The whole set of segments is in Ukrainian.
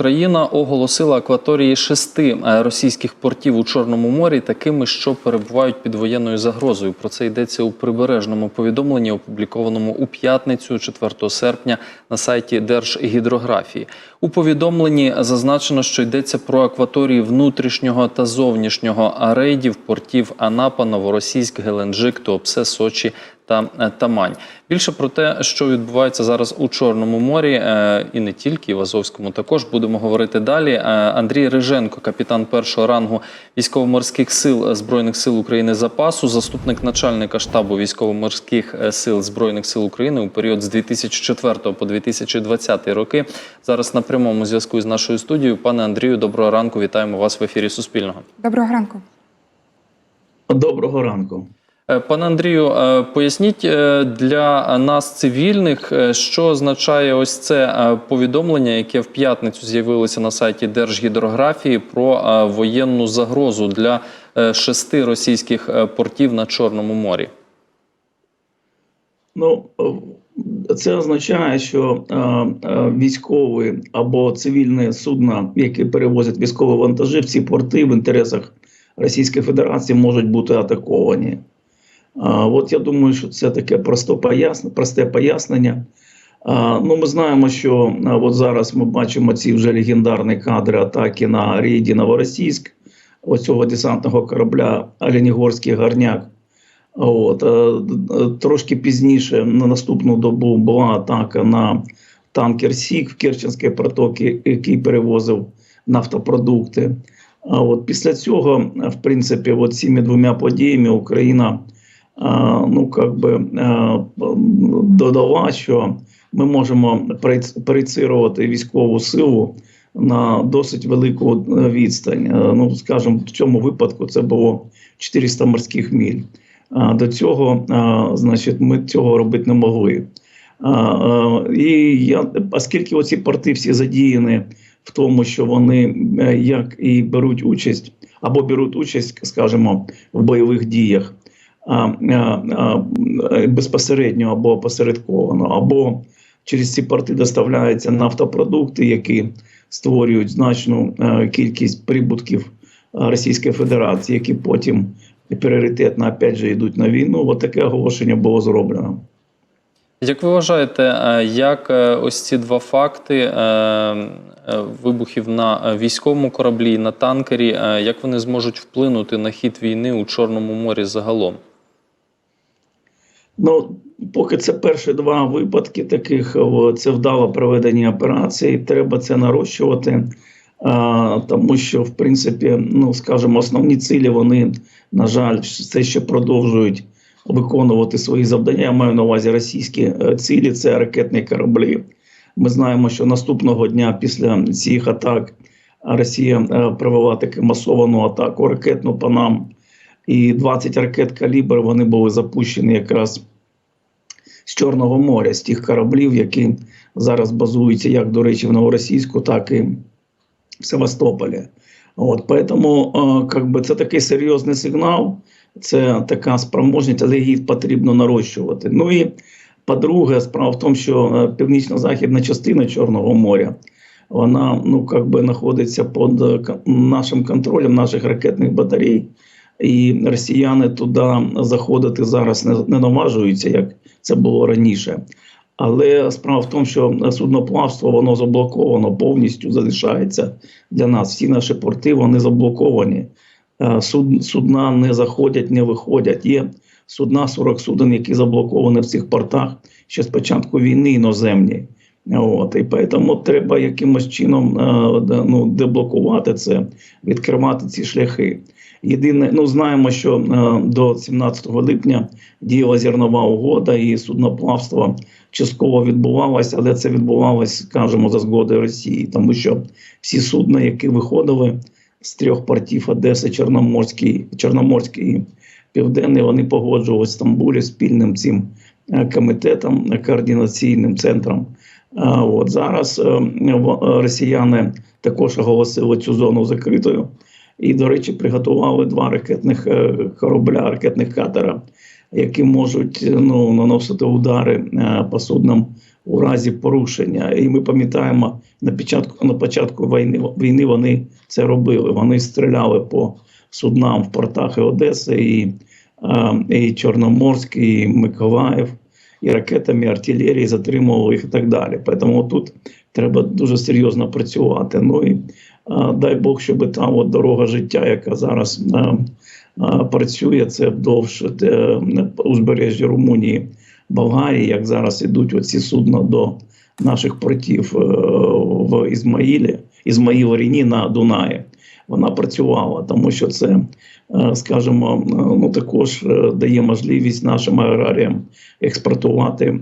Україна оголосила акваторії шести е, російських портів у Чорному морі такими, що перебувають під воєнною загрозою. Про це йдеться у прибережному повідомленні, опублікованому у п'ятницю, 4 серпня, на сайті Держгідрографії. У повідомленні зазначено, що йдеться про акваторії внутрішнього та зовнішнього рейдів портів Анапа, Новоросійськ, Геленджик, Туапсе, Сочі та е, Тамань. Більше про те, що відбувається зараз у Чорному морі, е, і не тільки і в Азовському, також будемо говорити далі. Е, Андрій Риженко, капітан першого рангу військово-морських сил Збройних сил України запасу, заступник начальника штабу військово-морських е, сил Збройних сил України у період з 2004 по 2020 роки. Зараз на прямому зв'язку з нашою студією. Пане Андрію, доброго ранку. Вітаємо вас в ефірі Суспільного. Доброго ранку. Доброго ранку. Е, Пане Андрію, е, поясніть е, для нас, цивільних, що означає ось це повідомлення, яке в п'ятницю з'явилося на сайті Держгідрографії про воєнну загрозу для шести російських портів на Чорному морі. Ну це означає, що е, військові або цивільні судна, які перевозять військові вантажі, в ці порти в інтересах Російської Федерації можуть бути атаковані. От я думаю, що це таке просте пояснення. Ну, ми знаємо, що от зараз ми бачимо ці вже легендарні кадри атаки на рейді Новоросійськ, оцього десантного корабля Оленігорський Горняк. От, е, трошки пізніше, на наступну добу, була атака на танкер Сік в Керченській протоці, який перевозив нафтопродукти. А от після цього, в принципі, от цими двома подіями Україна ну, как би, додала, що ми можемо проєц- проєцирувати військову силу на досить велику е, відстань. Е, Ну, скажімо, в цьому випадку це було 400 морських міль. До цього, значить, ми цього робити не могли. А, І я, оскільки оці порти всі задіяні в тому, що вони е, як і беруть участь або беруть участь, скажімо, в бойових діях безпосередньо або посередковано, або через ці порти доставляються нафтопродукти, які створюють значну е, кількість прибутків е, Російської Федерації, які потім пріоритетно опять же йдуть на війну. От таке оголошення було зроблено. Як ви вважаєте, е, як ось ці два факти вибухів на військовому кораблі на танкері, як вони зможуть вплинути на хід війни у Чорному морі загалом? Ну, поки це перші два випадки таких, це вдало проведення операції. Треба це нарощувати, тому що, в принципі, ну скажімо, основні цілі вони, на жаль, все ще продовжують виконувати свої завдання. Я маю на увазі російські е, цілі, це ракетні кораблі. Ми знаємо, що наступного дня після цих атак Росія е, провела таку масовану атаку ракетну по нам. І 20 ракет калібр вони були запущені якраз з Чорного моря, з тих кораблів, які зараз базуються як, до речі, в Новоросійську, так і в Севастополі. От, поэтому, е, как би, це такий серйозний сигнал, це така спроможність, але її потрібно нарощувати. Ну і по-друге, справа в тому, що е, північно-західна частина Чорного моря. Вона ну как би знаходиться під е, нашим контролем наших ракетних батарей, і росіяни туди заходити зараз не, не наважуються, як це було раніше. Але справа в тому, що судноплавство воно заблоковано повністю залишається для нас. Всі наші порти вони заблоковані. Е, Суд, судна не заходять, не виходять. Є судна 40 суден, які заблоковані в цих портах ще з початку війни іноземні. От, і тому треба якимось чином е, ну, деблокувати це, відкривати ці шляхи. Єдине, ну знаємо, що е, до 17 липня діяла зернова угода, і судноплавство частково відбувалося, але це відбувалося, скажімо, за згодою Росії, тому що всі судна, які виходили з трьох портів Одеси, Чорноморський, Чорноморський і Південний, вони погоджувалися в Стамбулі спільним цим е, комітетом, координаційним центром. От зараз е, е, росіяни також оголосили цю зону закритою. І, до речі, приготували два ракетних е, корабля, ракетних катера, які можуть ну, наносити удари по суднам у разі порушення. І ми пам'ятаємо на початку на початку війни війни вони це робили. Вони стріляли по суднам в портах і Одеси, і, і Чорноморськ, і Миколаїв, і ракетами, і артилерії затримували їх і так далі. Тому тут треба дуже серйозно працювати. Ну і е, дай Бог, щоб та от дорога життя, яка зараз е, е, працює, це вдовж е, узбережжя Румунії, Болгарії, як зараз ідуть оці судна до наших портів е, в Ізмаїлі, Ізмаїл Ріні на Дунаї. Вона працювала, тому що це, е, скажімо, е, ну також е, дає можливість нашим аграріям експортувати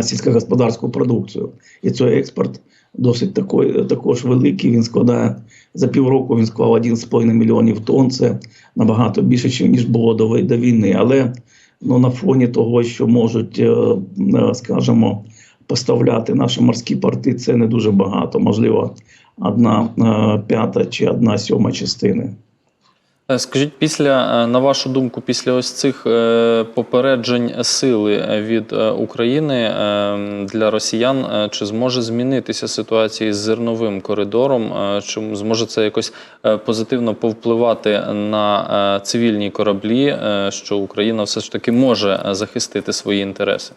сільськогосподарську продукцію. І цей експорт досить такий, також великий. Він складає за півроку. Він склав 1,5 мільйонів тонн. Це набагато більше, ніж було до, війни. Але ну, на фоні того, що можуть, скажімо, поставляти наші морські порти, це не дуже багато. Можливо, одна е, п'ята чи одна сьома частини. Е, Скажіть, після, е, на вашу думку, після ось цих попереджень сили від України для росіян, чи зможе змінитися ситуація з зерновим коридором? Чи зможе це якось позитивно повпливати на цивільні кораблі, що Україна все ж таки може захистити свої інтереси?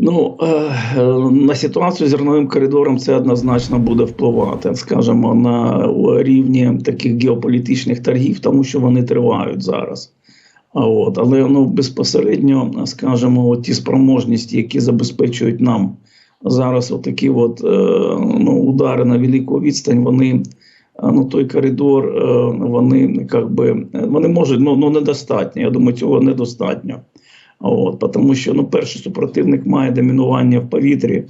Ну е, на ситуацію з зерновим коридором це однозначно буде впливати, скажімо, на рівні таких геополітичних торгів, тому що вони тривають зараз. От, але ну безпосередньо, скажімо, от ті спроможності, які забезпечують нам зараз, отакі от е, ну, удари на велику відстань, вони е, ну той коридор, вони як би вони можуть ну, ну недостатньо. Я думаю, цього недостатньо. От, тому що ну, перший супротивник має домінування в повітрі.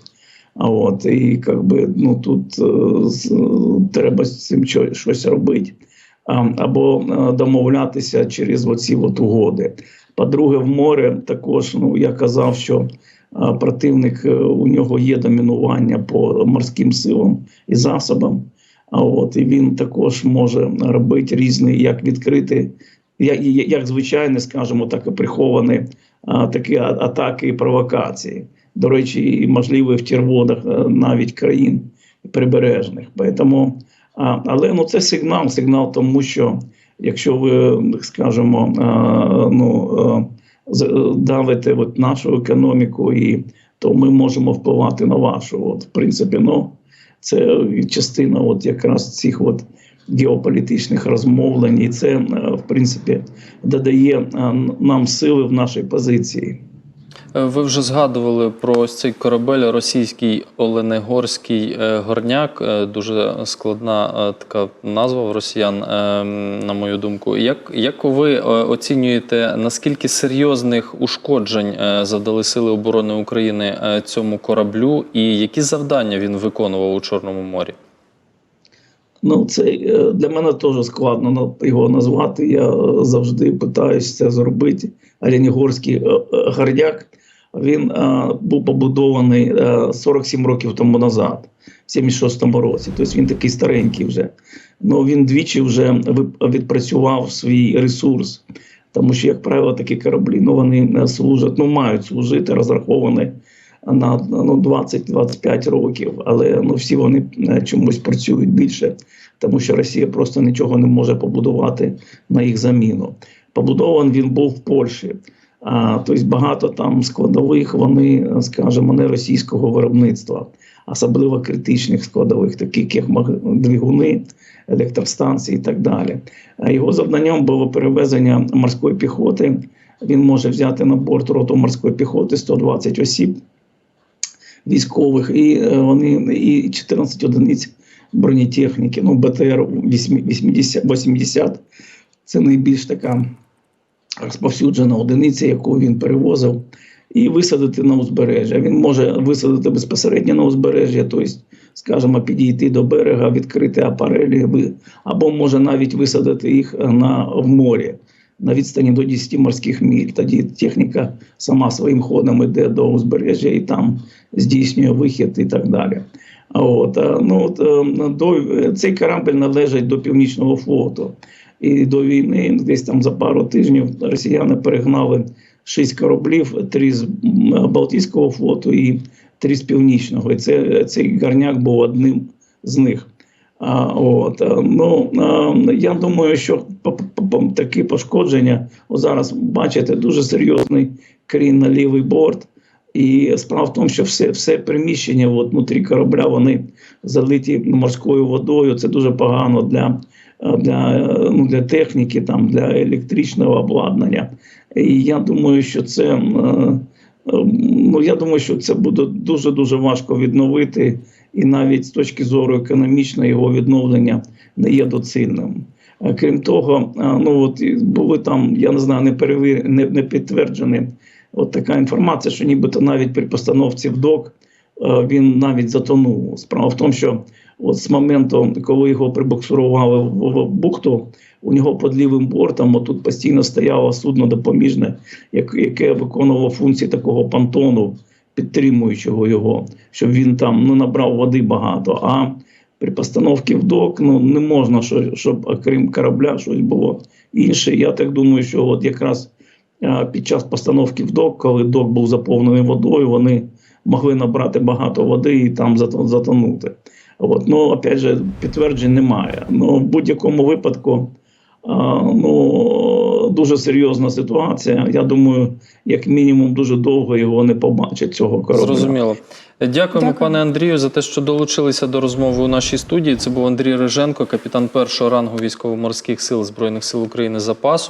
От, і як би, ну, тут е, треба з цим щось робити. Або е, домовлятися через оці от угоди. По-друге, в море також ну, я казав, що е, противник е, у нього є домінування по морським силам і засобам. А от, і він також може робити різні, як відкрити, як, як звичайне, скажімо, так і приховані такі атаки і провокації. До речі, і можливі в червонах е, навіть країн прибережних. Поэтому, а, але ну, це сигнал, сигнал тому, що якщо ви, скажімо, а, ну, а, давите от нашу економіку, і, то ми можемо впливати на вашу. От, в принципі, ну, це частина от якраз цих от геополітичних розмовлень, і це, е, в принципі, додає е, нам сили в нашій позиції. Ви вже згадували про ось цей корабель російський Оленегорський е, горняк. Дуже складна така назва в росіян, на мою думку. Як, як ви оцінюєте, наскільки серйозних ушкоджень завдали Сили оборони України цьому кораблю, і які завдання він виконував у Чорному морі? Ну, це е, для мене теж складно його назвати. Я е, завжди питаюся це зробити. Оленігорський е, гордяк він е, був побудований е, 47 років тому назад, в 76-му році. Тобто він такий старенький вже. Ну він двічі вже відпрацював свій ресурс. Тому що, як правило, такі кораблі ну, вони служать, ну мають служити, розраховані на ну, 20-25 років, але ну, всі вони е, чомусь працюють більше, тому що Росія просто нічого не може побудувати на їх заміну. Побудований він був в Польщі. А, тобто багато там складових, вони, скажімо, не російського виробництва, особливо критичних складових, таких як двигуни, електростанції і так далі. Його завданням було перевезення морської піхоти. Він може взяти на борт роту морської піхоти 120 осіб військових, і е, вони і 14 одиниць бронетехніки. Ну, БТР 80, 80 це найбільш така розповсюджена одиниця, яку він перевозив, і висадити на узбережжя. Він може висадити безпосередньо на узбережжя, тобто, скажімо, підійти до берега, відкрити апарелі, або може навіть висадити їх на, в морі. На відстані до 10 морських міль. Тоді техніка сама своїм ходом йде до узбережжя і там здійснює вихід і так далі. От, ну, от, е, до, цей корабль належить до Північного флоту. І до війни, десь там за пару тижнів, росіяни перегнали шість кораблів, три з Балтійського флоту і три з Північного. І це, цей гарняк був одним з них. А, от, ну, а, я думаю, що такі пошкодження, зараз бачите, дуже серйозний крін на лівий борт. І справа в тому, що все, все приміщення от, внутрі корабля вони залиті морською водою. Це дуже погано для, для, ну, для техніки, там, для електричного обладнання. І я думаю, що це. е, Ну, я думаю, що це буде дуже дуже важко відновити, і навіть з точки зору економічного його відновлення не є доцільним. Е, Крім того, е, ну от були там, я не знаю, не перевір... не, не підтверджені от така інформація, що нібито навіть при постановці в док е, він навіть затонув. Справа в тому, що от з моменту, коли його прибуксурували в, бухту, у нього під лівим бортом отут постійно стояло судно допоміжне, яке виконувало функції такого понтону, підтримуючого його, щоб він там ну, набрав води багато. А при постановці в док ну, не можна, що- щоб окрім корабля щось було інше. Я так думаю, що от якраз під час постановки в док, коли док був заповнений водою, вони могли набрати багато води і там зато- затонути. От. Ну, опять же, підтверджень немає. Ну, в будь-якому випадку ну, дуже серйозна ситуація. Я думаю, як мінімум, дуже довго його не побачать цього корабля. Зрозуміло. Дякуємо, Дякую. пане Андрію, за те, що долучилися до розмови у нашій студії. Це був Андрій Риженко, капітан першого рангу військово-морських сил Збройних сил України запасу.